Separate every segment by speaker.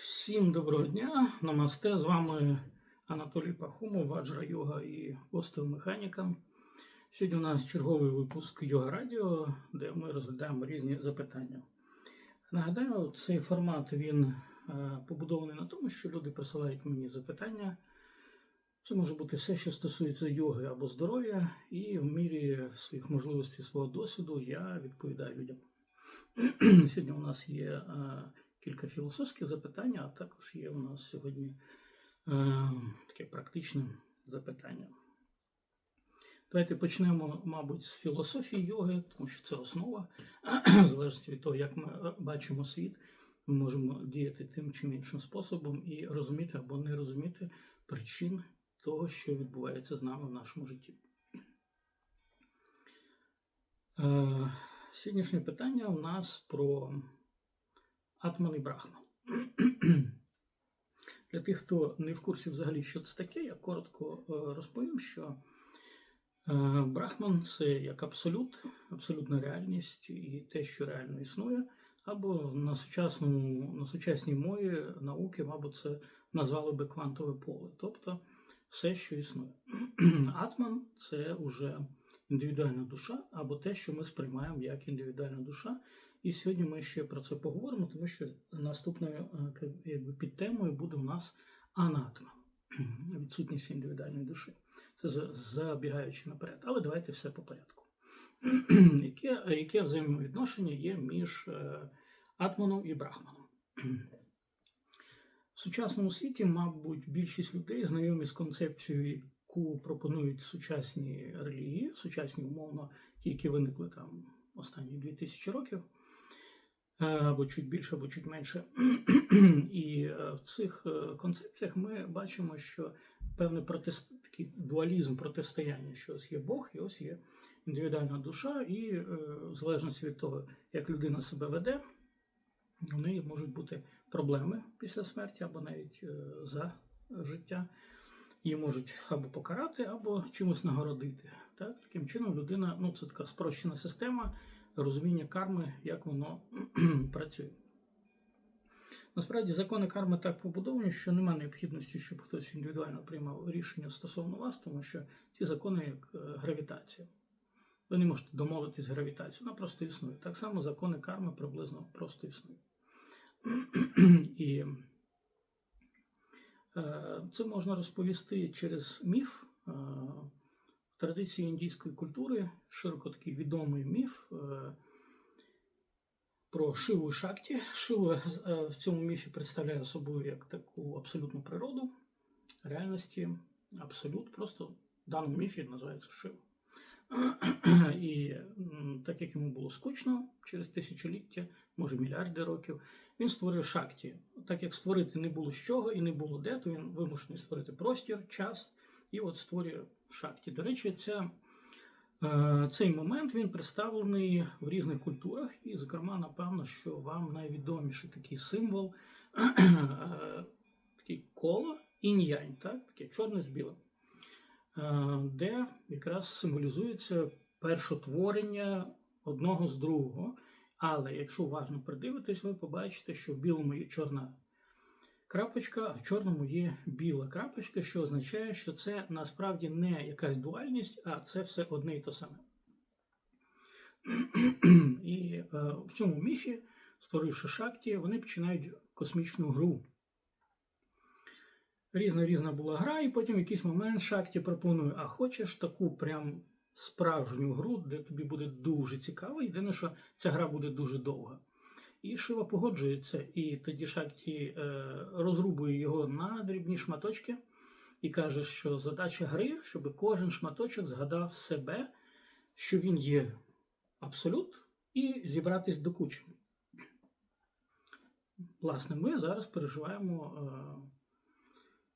Speaker 1: Всім доброго дня, намасте. З вами Анатолій Пахомов, ваджра йога і остеомеханіка. Сьогодні у нас черговий випуск Йога Радіо, де ми розглядаємо різні запитання. Нагадаю, цей формат він е, побудований на тому, що люди присилають мені запитання. Це може бути все, що стосується йоги або здоров'я, і в мірі своїх можливостей, свого досвіду я відповідаю людям. Сьогодні у нас є е, кілька філософських запитань, а також є у нас сьогодні е, таке практичне запитання. Давайте почнемо, мабуть, з філософії йоги, тому що це основа, в залежності від того, як ми е, бачимо світ, ми можемо діяти тим чи іншим способом і розуміти або не розуміти причин того, що відбувається з нами в нашому житті. Е, Сьогоднішнє питання у нас про Атман і Брахман. Для тих, хто не в курсі взагалі, що це таке, я коротко е, розповім, що е, Брахман це як абсолют, абсолютна реальність і те, що реально існує, або на сучасному, на сучасній мові науки, мабуть, це назвали би квантове поле, тобто все, що існує. Атман це вже індивідуальна душа, або те, що ми сприймаємо як індивідуальна душа. І сьогодні ми ще про це поговоримо, тому що наступною е, якби, підтемою буде у нас анатма, відсутність індивідуальної душі. Це забігаючи наперед. Але давайте все по порядку. Яке, яке взаємовідношення є між е, атманом і брахманом? В сучасному світі, мабуть, більшість людей знайомі з концепцією, яку пропонують сучасні релігії, сучасні умовно, ті, які виникли там останні 2000 років, або чуть більше, або чуть менше. І е, в цих е, концепціях ми бачимо, що певний протест, такий дуалізм протистояння, що ось є Бог, і ось є індивідуальна душа, і в залежності від того, як людина себе веде. У неї можуть бути проблеми після смерті або навіть за життя. Її можуть або покарати, або чимось нагородити. Так? Таким чином, людина, ну це така спрощена система розуміння карми, як воно працює. Насправді, закони карми так побудовані, що немає необхідності, щоб хтось індивідуально приймав рішення стосовно вас, тому що ці закони як гравітація. Ви не можете домовитись з гравітацією, вона просто існує. Так само закони карми приблизно просто існують. І це можна розповісти через міф в традиції індійської культури, широко такий відомий міф про Шиву і Шакті. Шива в цьому міфі представляє собою як таку абсолютну природу реальності, абсолют, просто в даному міфі називається Шива. І так як йому було скучно через тисячоліття, може мільярди років, він створив шакті. Так як створити не було з чого і не було де, то він вимушений створити простір, час і от створює шакті. До речі, ця, цей момент він представлений в різних культурах, і, зокрема, напевно, що вам найвідоміший такий символ, такий коло інь-янь, так? таке чорне з білим. Де якраз символізується першотворення одного з другого. Але якщо уважно придивитись, ви побачите, що в білому є чорна крапочка, а в чорному є біла крапочка, що означає, що це насправді не якась дуальність, а це все одне і те саме. І е, в цьому міфі, створивши шакті, вони починають космічну гру. Різна різна була гра, і потім в якийсь момент Шакті пропонує, а хочеш таку прям справжню гру, де тобі буде дуже цікаво, єдине, що ця гра буде дуже довга. І Шива погоджується, і тоді Шакті е, розрубує його на дрібні шматочки і каже, що задача гри, щоб кожен шматочок згадав себе, що він є абсолют, і зібратись до кучі. Власне, ми зараз переживаємо. Е,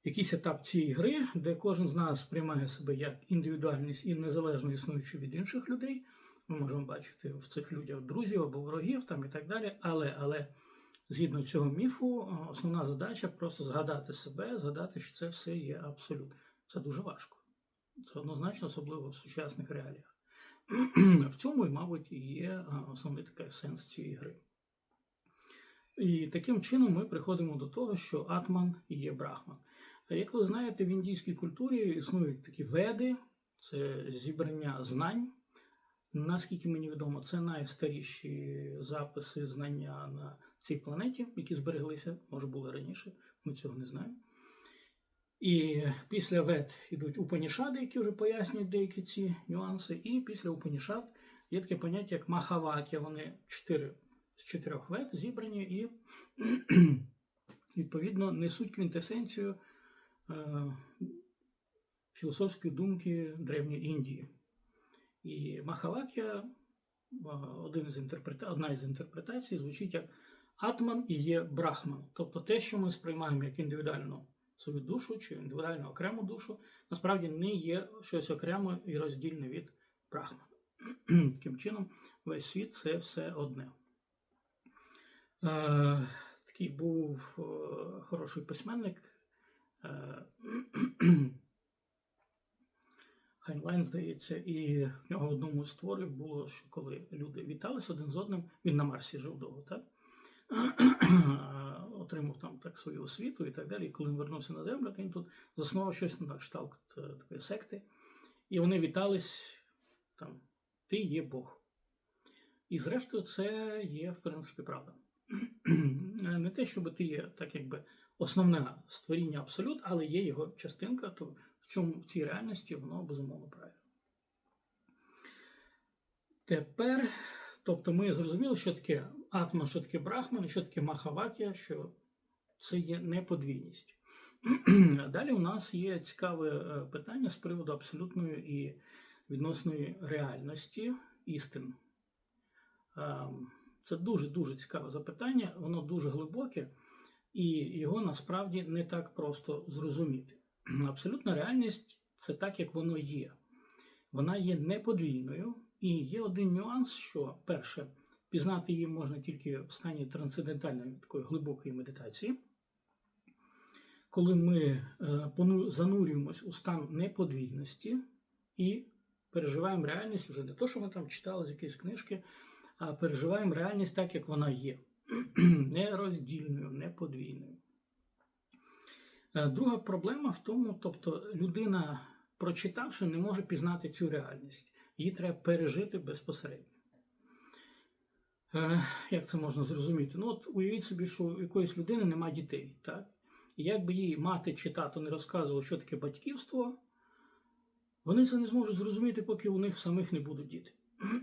Speaker 1: якийсь етап цієї гри, де кожен з нас сприймає себе як індивідуальність і незалежно існуючи від інших людей. Ми можемо бачити в цих людях друзів або ворогів там і так далі. Але але згідно цього міфу, основна задача просто згадати себе, згадати, що це все є абсолют. Це дуже важко. Це однозначно, особливо в сучасних реаліях. В цьому, і, мабуть, є основний такий сенс цієї гри. І таким чином ми приходимо до того, що Атман є Брахман. Як ви знаєте, в індійській культурі існують такі веди, це зібрання знань. Наскільки мені відомо, це найстаріші записи знання на цій планеті, які збереглися, може були раніше, ми цього не знаємо. І після вед йдуть Упанішади, які вже пояснюють деякі ці нюанси. І після Упанішад є таке поняття, як Махавакя. Вони чотири з чотирьох вед зібрані і відповідно несуть квінтесенцію е, філософської думки Древньої Індії. І Махавакя, е, один із інтерпрета... одна із інтерпретацій, звучить як Атман і є Брахман. Тобто те, що ми сприймаємо як індивідуальну свою душу чи індивідуальну окрему душу, насправді не є щось окреме і роздільне від Брахмана. Таким чином, весь світ це все одне. Е, такий був е, хороший письменник. Е, Хайнлайн, здається, і в нього одному з творів було, що коли люди віталися один з одним, він на Марсі жив довго, так? Отримав там так свою освіту і так далі. І коли він вернувся на землю, то він тут заснував щось на кшталт е, такої секти. І вони вітались там, ти є Бог. І зрештою, це є, в принципі, правда. Не те, щоб ти є так, якби основне створіння абсолют, але є його частинка, то в цьому в цій реальності воно безумовно правильно. Тепер, тобто, ми зрозуміли, що таке атма, що таке брахман, що таке махавакія, що це є неподвійність. Далі у нас є цікаве е, питання з приводу абсолютної і відносної реальності істин. Ем, Це дуже-дуже цікаве запитання, воно дуже глибоке, і його насправді не так просто зрозуміти. Абсолютна реальність це так, як воно є. Вона є неподвійною, і є один нюанс, що перше, пізнати її можна тільки в стані трансцендентальної такої глибокої медитації. Коли ми е, занурюємось у стан неподвійності і переживаємо реальність вже не то, що ми там читали з якоїсь книжки, а переживаємо реальність так, як вона є. Нероздільною, неподвійною. Е, друга проблема в тому, тобто людина, прочитавши, не може пізнати цю реальність. Її треба пережити безпосередньо. Е, як це можна зрозуміти? Ну, от уявіть собі, що у якоїсь людини немає дітей. так? І як би їй мати чи тато не розказував, що таке батьківство, вони це не зможуть зрозуміти, поки у них самих не будуть діти.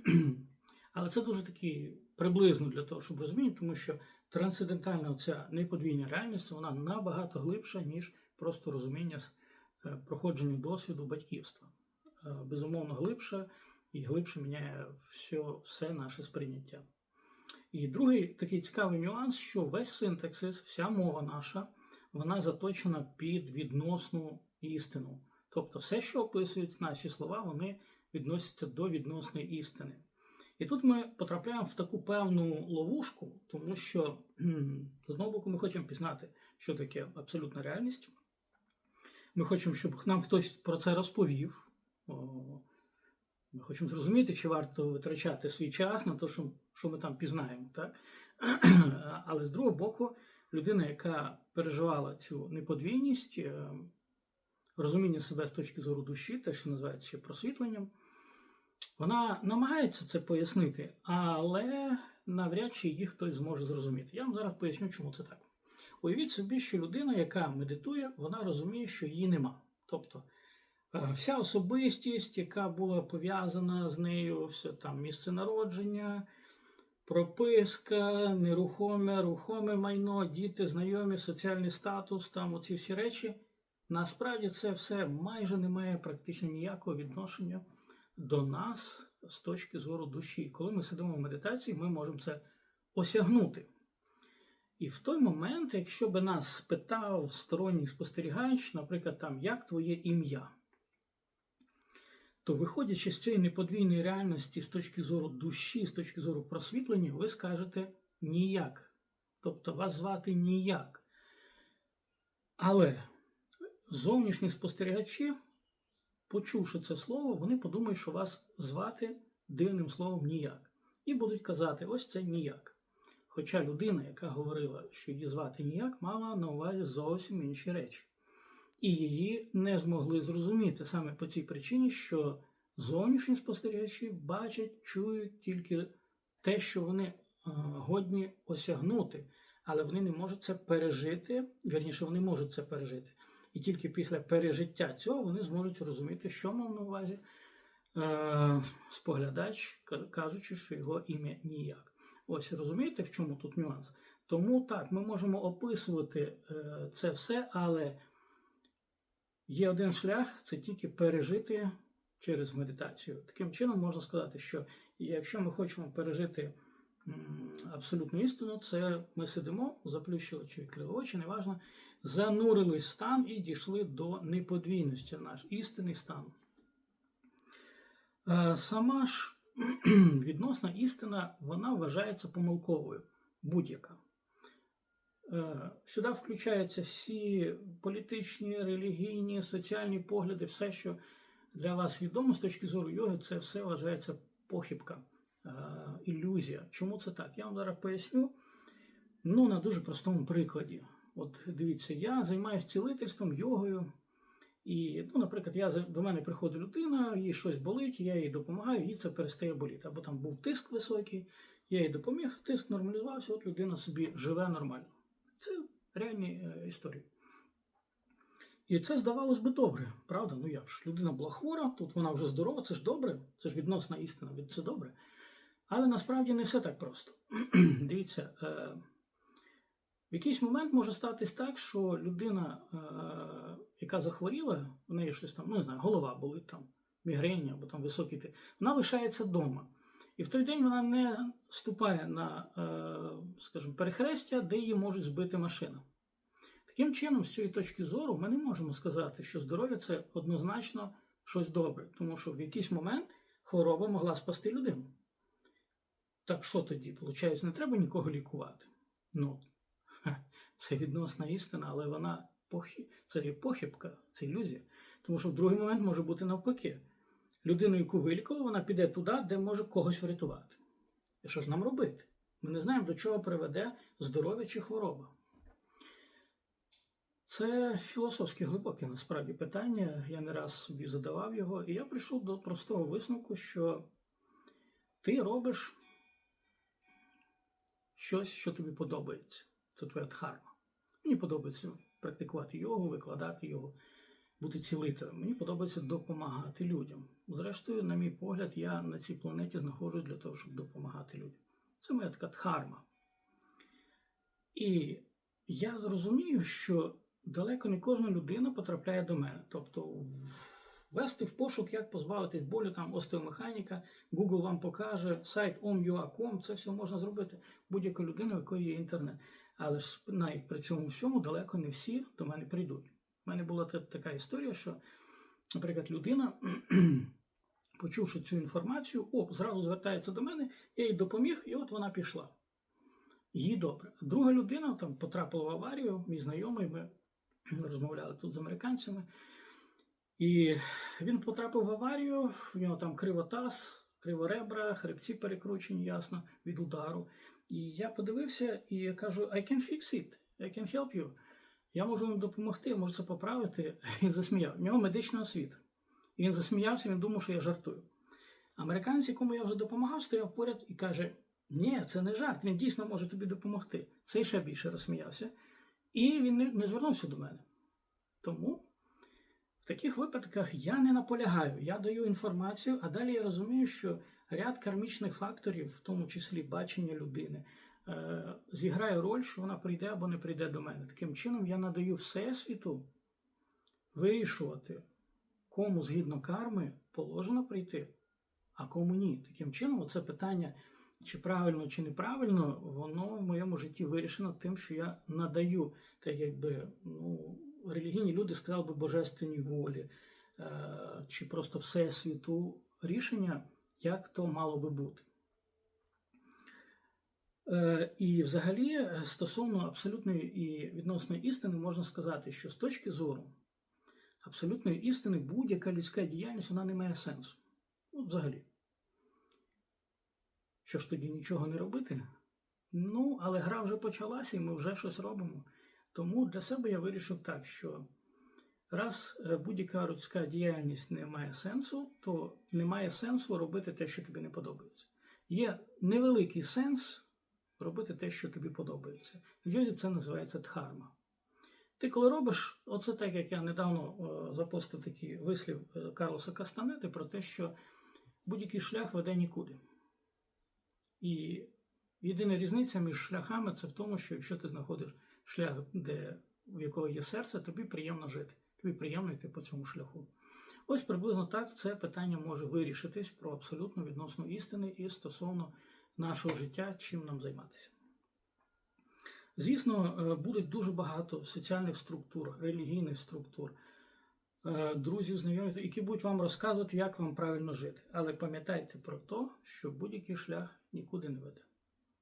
Speaker 1: Але це дуже таки приблизно для того, щоб розуміти, тому що трансцендентальна ця неподвійна реальність вона набагато глибша, ніж просто розуміння е, проходження досвіду батьківства. Е, безумовно, глибша і глибше міняє все, все наше сприйняття. І другий такий цікавий нюанс, що весь синтаксис, вся мова наша, вона заточена під відносну істину. Тобто все, що описують наші слова, вони відносяться до відносної істини. І тут ми потрапляємо в таку певну ловушку, тому що з одного боку ми хочемо пізнати, що таке абсолютна реальність. Ми хочемо, щоб нам хтось про це розповів. Ми хочемо зрозуміти, чи варто витрачати свій час на те, що, що ми там пізнаємо. Так? Але з другого боку, людина, яка переживала цю неподвійність, е, розуміння себе з точки зору душі, те, що називається ще просвітленням, вона намагається це пояснити, але навряд чи їх хтось зможе зрозуміти. Я вам зараз поясню, чому це так. Уявіть собі, що людина, яка медитує, вона розуміє, що її нема. Тобто е, вся особистість, яка була пов'язана з нею, все там місце народження, прописка, нерухоме, рухоме майно, діти, знайомі, соціальний статус, там оці всі речі. Насправді це все майже не має практично ніякого відношення до нас з точки зору душі. Коли ми сидимо в медитації, ми можемо це осягнути. І в той момент, якщо би нас спитав сторонній спостерігач, наприклад, там, як твоє ім'я, то виходячи з цієї неподвійної реальності з точки зору душі, з точки зору просвітлення, ви скажете ніяк. Тобто вас звати ніяк. Але зовнішні спостерігачі почувши це слово, вони подумають, що вас звати дивним словом ніяк. І будуть казати, ось це ніяк. Хоча людина, яка говорила, що її звати ніяк, мала на увазі зовсім інші речі. І її не змогли зрозуміти саме по цій причині, що зовнішні спостерігачі бачать, чують тільки те, що вони е, годні осягнути, але вони не можуть це пережити, вірніше, вони можуть це пережити. І тільки після пережиття цього вони зможуть зрозуміти, що мав на увазі е, споглядач, кажучи, що його ім'я ніяк. Ось розумієте, в чому тут нюанс? Тому так, ми можемо описувати е, це все, але є один шлях це тільки пережити через медитацію. Таким чином можна сказати, що якщо ми хочемо пережити абсолютну істину, це ми сидимо, заплющили чи відкрили очі, неважно, занурились в стан і дійшли до неподвійності, наш істинний стан. Е, Сама ж відносна істина, вона вважається помилковою, будь-яка. Е, Сюди включаються всі політичні, релігійні, соціальні погляди, все, що для вас відомо з точки зору йоги, це все вважається похибка, ілюзія. Чому це так? Я вам зараз поясню. Ну, на дуже простому прикладі. От дивіться, я займаюся цілительством, йогою. І, ну, наприклад, я, до мене приходить людина, їй щось болить, я їй допомагаю, їй це перестає боліти. Або там був тиск високий, я їй допоміг, тиск нормалізувався, от людина собі живе нормально. Це реальні е, історії. І це здавалось би добре, правда? Ну як ж, людина була хвора, тут вона вже здорова, це ж добре, це ж відносна істина, це добре. Але насправді не все так просто. Дивіться, е, в якийсь момент може статись так, що людина, е, яка захворіла, у неї щось там, ну не знаю, голова болить там, мігрень або там високий вона лишається вдома. І в той день вона не ступає на, е, скажімо, перехрестя, де її можуть збити машина. Таким чином, з цієї точки зору, ми не можемо сказати, що здоров'я це однозначно щось добре, тому що в якийсь момент хвороба могла спасти людину. Так що тоді? Получається, не треба нікого лікувати. Ну, це відносна істина, але вона похи... це є похибка, це ілюзія. Тому що в другий момент може бути навпаки. Людину, яку вилікували, вона піде туди, де може когось врятувати. І що ж нам робити? Ми не знаємо, до чого приведе здоров'я чи хвороба. Це філософське глибоке насправді питання. Я не раз собі задавав його, і я прийшов до простого висновку, що ти робиш щось, що тобі подобається. Це твоя дхарма. Мені подобається практикувати йогу, викладати йогу, бути цілителем. Мені подобається допомагати людям. Зрештою, на мій погляд, я на цій планеті знаходжусь для того, щоб допомагати людям. Це моя така дхарма. І я зрозумію, що далеко не кожна людина потрапляє до мене. Тобто ввести в пошук, як позбавитись болю, там остеомеханіка, Google вам покаже, сайт om.ua.com, це все можна зробити будь-яка людина, у якої є інтернет. Але ж навіть при цьому всьому далеко не всі до мене прийдуть. У мене була така історія, що, наприклад, людина, почувши цю інформацію, о, зразу звертається до мене, я їй допоміг, і от вона пішла. Їй добре. Друга людина там потрапила в аварію, мій знайомий, ми розмовляли тут з американцями. І він потрапив в аварію, в нього там кривотаз, криворебра, хребці перекручені, ясно, від удару. І я подивився і я кажу: I can fix it, I can help you. Я можу вам допомогти, я можу це поправити. Він засміяв. В нього медична освіта. І він засміявся, він думав, що я жартую. Американець, якому я вже допомагав, стояв поряд і каже: Ні, це не жарт, він дійсно може тобі допомогти. Цей ще більше розсміявся. І він не, звернувся до мене. Тому таких випадках я не наполягаю, я даю інформацію, а далі я розумію, що ряд кармічних факторів, в тому числі бачення людини, е, зіграє роль, що вона прийде або не прийде до мене. Таким чином, я надаю всесвіту вирішувати, кому згідно карми положено прийти, а кому ні. Таким чином, це питання, чи правильно, чи неправильно, воно в моєму житті вирішено тим, що я надаю, так якби, ну, релігійні люди сказали би божественній волі, е, чи просто всесвіту рішення, як то мало би бути. Е, І взагалі, е, стосовно абсолютної і відносної істини, можна сказати, що з точки зору абсолютної істини будь-яка людська діяльність вона не має сенсу. Ну, взагалі. Що ж тоді нічого не робити? Ну, але гра вже почалася, і ми вже щось робимо. Тому для себе я вирішив так, що раз е, будь-яка людська діяльність не має сенсу, то немає сенсу робити те, що тобі не подобається. Є невеликий сенс робити те, що тобі подобається. В йозі це називається дхарма. Ти коли робиш, оце так, як я недавно е, запостив такий вислів е, Карлоса Кастанети про те, що будь-який шлях веде нікуди. І єдина різниця між шляхами це в тому, що якщо ти знаходиш шлях, де, в якого є серце, тобі приємно жити, тобі приємно йти по цьому шляху. Ось приблизно так це питання може вирішитись про абсолютну відносну істини і стосовно нашого життя, чим нам займатися. Звісно, е, буде дуже багато соціальних структур, релігійних структур, е, друзів, знайомих, які будуть вам розказувати, як вам правильно жити. Але пам'ятайте про те, що будь-який шлях нікуди не веде.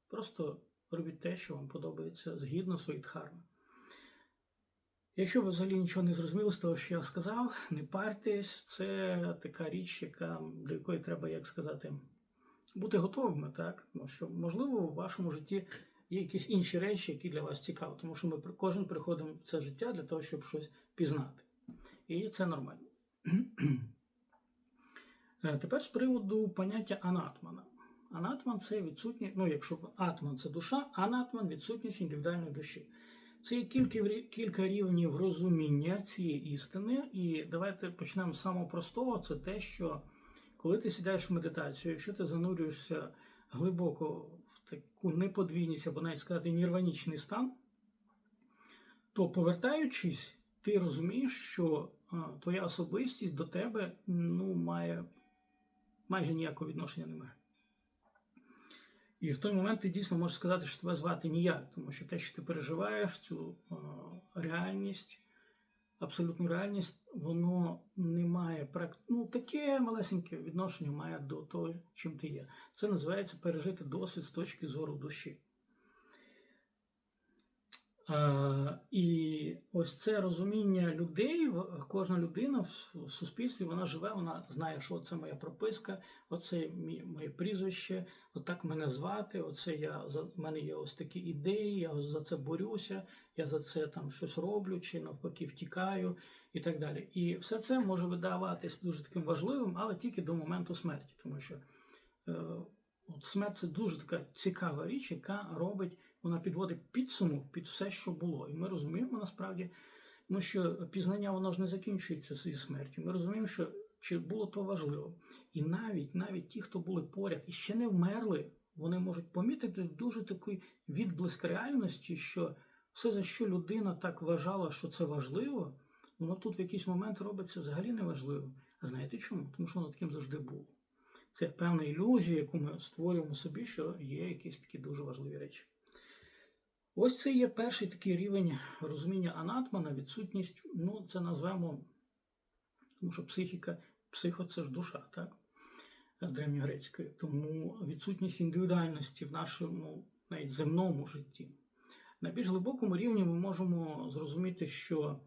Speaker 1: Просто робіть те, що вам подобається згідно своєї дхарми. Якщо ви взагалі нічого не зрозуміли з того, що я сказав, не партесь, це така річ, яка, до якої треба, як сказати, бути готовими, так? Тому що, можливо, в вашому житті є якісь інші речі, які для вас цікаві, тому що ми кожен приходимо в це життя для того, щоб щось пізнати. І це нормально. Е, Тепер з приводу поняття анатмана. Анатман це відсутність, ну якщо атман це душа, анатман відсутність індивідуальної душі. Це є кілька, кілька рівнів розуміння цієї істини. І давайте почнемо з самого простого: це те, що коли ти сідаєш в медитацію, якщо ти занурюєшся глибоко в таку неподвійність або навіть сказати нірванічний стан, то повертаючись, ти розумієш, що а, твоя особистість до тебе ну, має майже ніякого відношення немає. І в той момент ти дійсно можеш сказати, що тебе звати ніяк, тому що те, що ти переживаєш, цю реальність, абсолютну реальність, воно не має прак- ну, таке малесеньке відношення має до того, чим ти є. Це називається пережити досвід з точки зору душі. Е, і ось це розуміння людей, кожна людина в- суспільстві вона живе, вона знає, що це моя прописка, оце моє прізвище, отак мене звати, оце я в мене є ось такі ідеї, я за це борюся, я за це там щось роблю, чи навпаки втікаю і так далі. І все це може видаватись дуже таким важливим, але тільки до моменту смерті, тому що е, от смерть це дуже така цікава річ, яка робить, вона підводить підсумок під все, що було. І ми розуміємо насправді, ну, що пізнання воно ж не закінчується зі смертю. Ми розуміємо, що чи було то важливо. І навіть навіть ті, хто були поряд і ще не вмерли, вони можуть помітити дуже такий відблиск реальності, що все, за що людина так вважала, що це важливо, воно тут в якийсь момент робиться взагалі неважливо. А знаєте чому? Тому що воно таким завжди було. Це певна ілюзія, яку ми створюємо собі, що є якісь такі дуже важливі речі. Ось це є перший такий рівень розуміння анатмана, відсутність, ну, це назвемо, тому що психіка, психо це ж душа, так? З древньогрецької. Тому відсутність індивідуальності в нашому навіть земному житті. На більш глибокому рівні ми можемо зрозуміти, що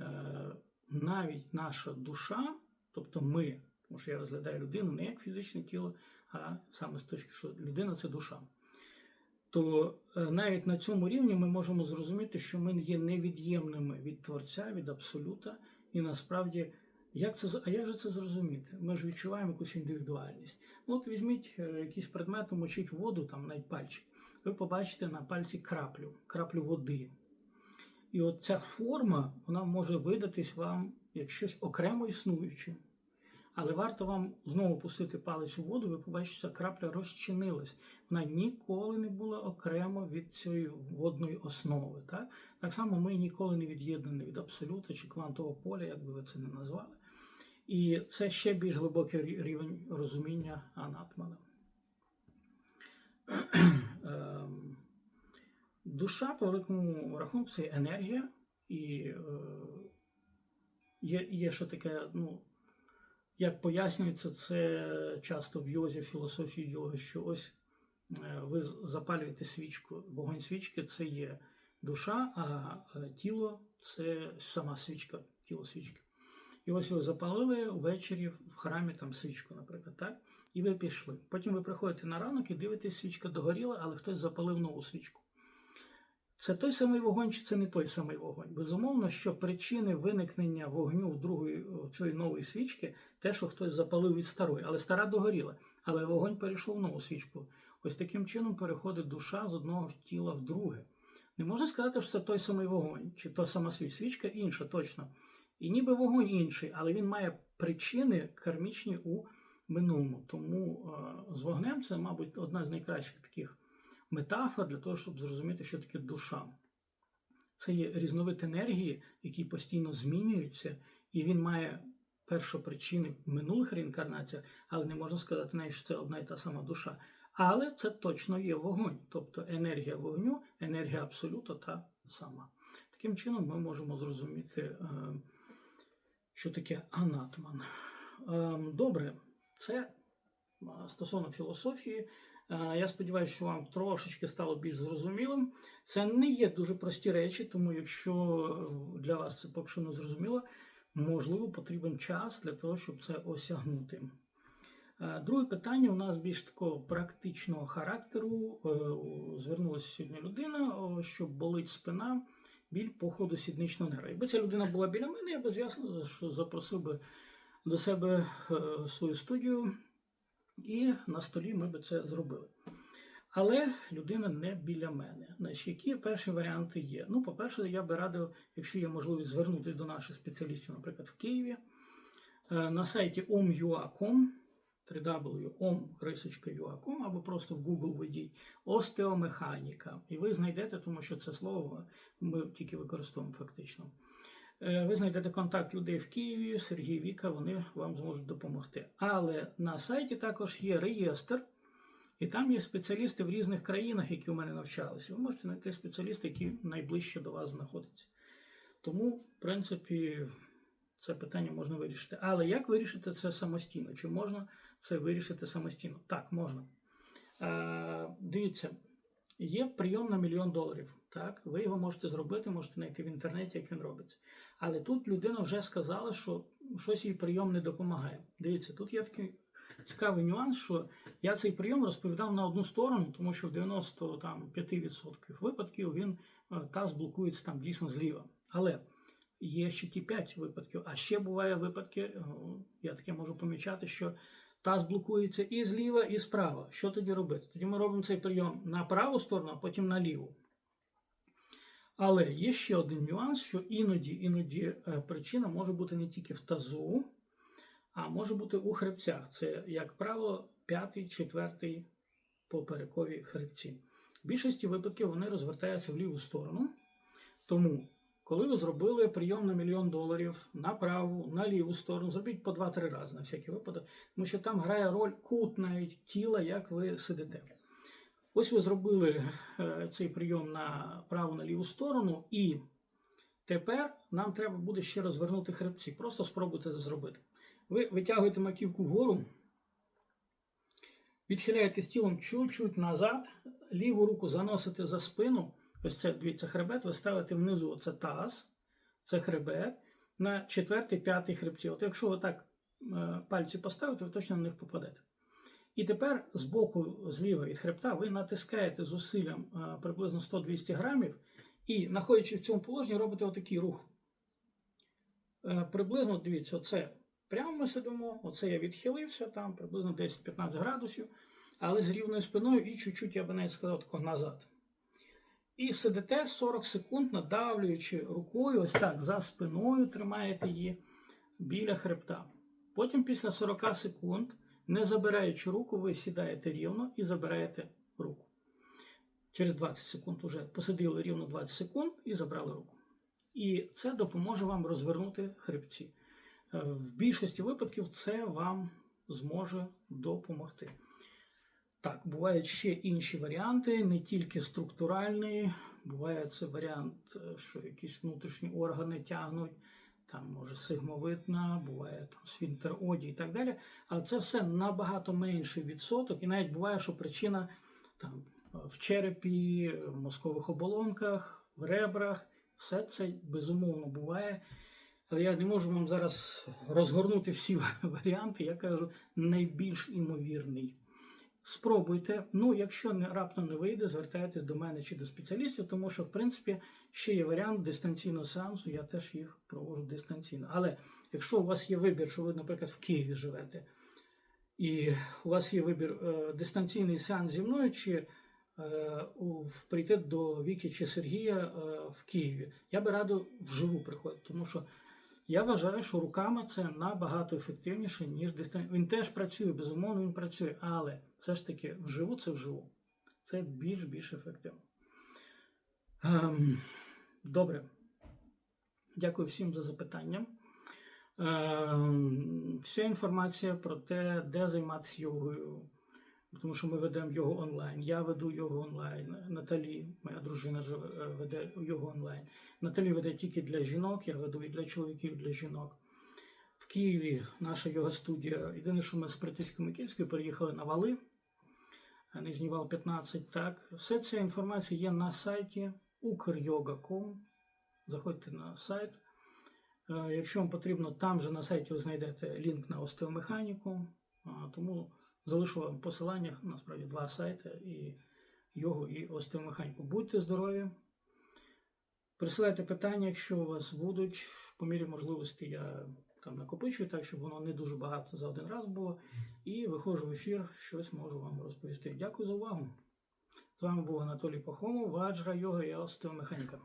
Speaker 1: е, навіть наша душа, тобто ми, тому що я розглядаю людину не як фізичне тіло, а саме з точки, що людина це душа. То е, навіть на цьому рівні ми можемо зрозуміти, що ми є невід'ємними від Творця, від Абсолюта, і насправді, як це а як же це зрозуміти? Ми ж відчуваємо якусь індивідуальність. Ну, от візьміть е, якийсь предмет, мочіть воду, там навіть пальчик. Ви побачите на пальці краплю, краплю води. І от ця форма вона може видатись вам як щось окремо існуюче. Але варто вам знову пустити палець у воду, ви побачите, що крапля розчинилась. Вона ніколи не була окремо від цієї водної основи. Так, так само ми ніколи не від'єднані від абсолюта чи квантового поля, як би ви це не назвали. І це ще більш глибокий рівень розуміння анатмана. Ем, Душа, по великому рахунку, це енергія, і е, є, є ще таке, ну, як пояснюється, це часто в йозі, філософії йоги, що ось е, ви запалюєте свічку. Вогонь свічки це є душа, а е, тіло це сама свічка, тіло свічки. І ось ви запалили ввечері в храмі там свічку, наприклад, так? І ви пішли. Потім ви приходите на ранок і дивитесь, свічка догоріла, але хтось запалив нову свічку. Це той самий вогонь, чи це не той самий вогонь? Безумовно, що причини виникнення вогню другої цієї нової свічки, те, що хтось запалив від старої, але стара догоріла, але вогонь перейшов в нову свічку. Ось таким чином переходить душа з одного тіла в друге. Не можна сказати, що це той самий вогонь, чи та сама. Свічка інша, точно. І ніби вогонь інший, але він має причини кармічні у минулому. Тому е, з вогнем це, мабуть, одна з найкращих таких метафор для того, щоб зрозуміти, що таке душа. Це є різновид енергії, який постійно змінюється, і він має першопричини в минулих реінкарнаціях, але не можна сказати навіть, що це одна і та сама душа. Але це точно є вогонь, тобто енергія вогню, енергія абсолюту та сама. Таким чином ми можемо зрозуміти, е, що таке анатман. Е, Добре, це е, стосовно філософії. Е, Я сподіваюся, що вам трошечки стало більш зрозумілим. Це не є дуже прості речі, тому якщо для вас це поки що не зрозуміло, можливо, потрібен час для того, щоб це осягнути. Е, Друге питання у нас більш такого практичного характеру. Е, Звернулася сьогодні людина, що болить спина, біль по ходу сідничного нерва. Якби ця людина була біля мене, я б звісно, що запросив би до себе е, свою студію, і на столі ми би це зробили. Але людина не біля мене. Значить, які перші варіанти є? Ну, по-перше, я би радив, якщо є можливість звернутися до наших спеціалістів, наприклад, в Києві, е, на сайті om.ua.com, www.om.ua.com або просто в Google введіть остеомеханіка. І ви знайдете, тому що це слово ми тільки використовуємо фактично. Е, Ви знайдете контакт людей в Києві, Сергій Віка, вони вам зможуть допомогти. Але на сайті також є реєстр, і там є спеціалісти в різних країнах, які у мене навчалися. Ви можете знайти спеціаліста, які найближче до вас знаходяться. Тому, в принципі, це питання можна вирішити. Але як вирішити це самостійно? Чи можна це вирішити самостійно? Так, можна. Е, дивіться, є прийом на мільйон доларів. Так, ви його можете зробити, можете знайти в інтернеті, як він робиться. Але тут людина вже сказала, що щось їй прийом не допомагає. Дивіться, тут є такий цікавий нюанс, що я цей прийом розповідав на одну сторону, тому що в 95% випадків він е, таз блокується там дійсно зліва. Але є ще ті 5 випадків. А ще буває випадки, е, я таке можу помічати, що таз блокується і зліва, і справа. Що тоді робити? Тоді ми робимо цей прийом на праву сторону, а потім на ліву. Але є ще один нюанс, що іноді іноді е, причина може бути не тільки в тазу, а може бути у хребцях. Це, як правило, п'ятий, четвертий поперекові хребці. В більшості випадків вони розвертаються в ліву сторону. Тому, коли ви зробили прийом на мільйон доларів на праву, на ліву сторону, зробіть по 2-3 рази на всякий випадок, тому що там грає роль кут навіть тіла, як ви сидите. Ось ви зробили е, цей прийом на праву на ліву сторону, і тепер нам треба буде ще розвернути хребці. Просто спробуйте це зробити. Ви витягуєте маківку вгору, відхиляєтесь тілом чуть-чуть назад, ліву руку заносите за спину. Ось це дивіться хребет, ви ставите внизу це таз, це хребет, на четвертий, п'ятий хребці. От якщо ви так е, пальці поставите, ви точно на них попадете. І тепер з боку, зліва від хребта, ви натискаєте зусиллям е, приблизно 100-200 грамів і, знаходячись в цьому положенні, робите отакий рух. Е, Приблизно, дивіться, оце прямо ми сидимо, оце я відхилився, там приблизно 10-15 градусів, але з рівною спиною і чуть-чуть, я би навіть сказав, тако назад. І сидите 40 секунд, надавлюючи рукою, ось так за спиною тримаєте її біля хребта. Потім після 40 секунд, не забираючи руку, ви сідаєте рівно і забираєте руку. Через 20 секунд вже посиділи рівно 20 секунд і забрали руку. І це допоможе вам розвернути хребці. Е, В більшості випадків це вам зможе допомогти. Так, бувають ще інші варіанти, не тільки структуральні. Буває це варіант, е, що якісь внутрішні органи тягнуть, там може сигмовидна, буває там свінтер оді і так далі. Але це все набагато менший відсоток, і навіть буває, що причина там в черепі, в мозкових оболонках, в ребрах. Все це безумовно буває. Але я не можу вам зараз розгорнути всі варіанти. Я кажу найбільш імовірний. Спробуйте. Ну, якщо не раптом не вийде, звертайтесь до мене чи до спеціалістів, тому що, в принципі, ще є варіант дистанційного сеансу, я теж їх проводжу дистанційно. Але якщо у вас є вибір, що ви, наприклад, в Києві живете, і у вас є вибір е, дистанційний сеанс зі мною, чи е, у- прийти до Віки чи Сергія е, в Києві, я би радив вживу приходити, тому що я вважаю, що руками це набагато ефективніше, ніж дистанційно. Він теж працює, безумовно, він працює, але все ж таки вживу це вживу. Це більш більш ефективно. Ем, добре. Дякую всім за запитання. Ем, вся інформація про те, де займатися йогою, тому що ми ведемо його онлайн. Я веду його онлайн. Наталі, моя дружина, е, веде його онлайн. Наталі веде тільки для жінок, я веду і для чоловіків, і для жінок. В Києві наша йога студія. Єдине, що ми з Притиської Микільської переїхали на вали, Нижній вал 15. Так, все ця інформація є на сайті ukryoga.com. Заходьте на сайт. Е, Якщо вам потрібно, там же на сайті ви знайдете лінк на остеомеханіку. Тому залишу вам посилання, насправді два сайти і йогу, і остеомеханіку. Будьте здорові! Присилайте питання, якщо у вас будуть. По мірі можливості я там накопичую, так щоб воно не дуже багато за один раз було. І виходжу в ефір, щось можу вам розповісти. Дякую за увагу. З вами був Анатолій Пахомов, Ваджра Йога і остеомеханіка.